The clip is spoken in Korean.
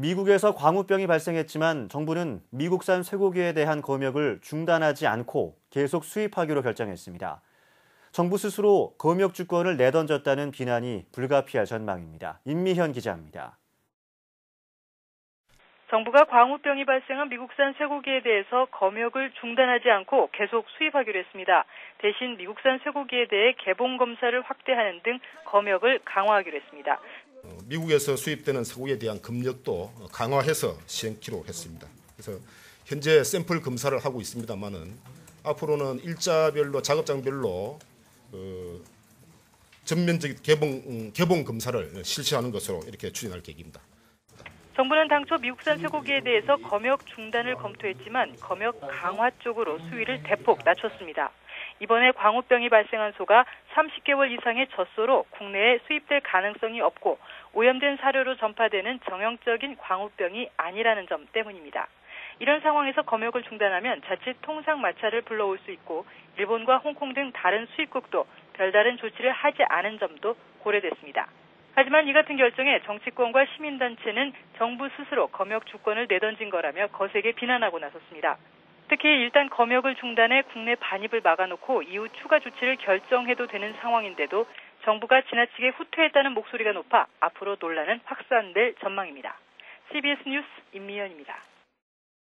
미국에서 광우병이 발생했지만 정부는 미국산 쇠고기에 대한 검역을 중단하지 않고 계속 수입하기로 결정했습니다. 정부 스스로 검역 주권을 내던졌다는 비난이 불가피할 전망입니다. 임미현 기자입니다. 정부가 광우병이 발생한 미국산 쇠고기에 대해서 검역을 중단하지 않고 계속 수입하기로 했습니다. 대신 미국산 쇠고기에 대해 개봉 검사를 확대하는 등 검역을 강화하기로 했습니다. 어, 미국에서 수입되는 쇠고기에 대한 검역도 강화해서 시행키로 했습니다. 그래서 현재 샘플 검사를 하고 있습니다만은 앞으로는 일자별로 작업장별로 어, 전면적 개봉 음, 개봉 검사를 실시하는 것으로 이렇게 추진할 계획입니다. 정부는 당초 미국산 쇠고기에 대해서 검역 중단을 검토했지만 검역 강화 쪽으로 수위를 대폭 낮췄습니다. 이번에 광우병이 발생한 소가 30개월 이상의 젖소로 국내에 수입될 가능성이 없고 오염된 사료로 전파되는 정형적인 광우병이 아니라는 점 때문입니다. 이런 상황에서 검역을 중단하면 자칫 통상 마찰을 불러올 수 있고 일본과 홍콩 등 다른 수입국도 별다른 조치를 하지 않은 점도 고려됐습니다. 하지만 이 같은 결정에 정치권과 시민단체는 정부 스스로 검역 주권을 내던진 거라며 거세게 비난하고 나섰습니다. 특히 일단 검역을 중단해 국내 반입을 막아놓고 이후 추가 조치를 결정해도 되는 상황인데도 정부가 지나치게 후퇴했다는 목소리가 높아 앞으로 논란은 확산될 전망입니다. CBS 뉴스 임미연입니다.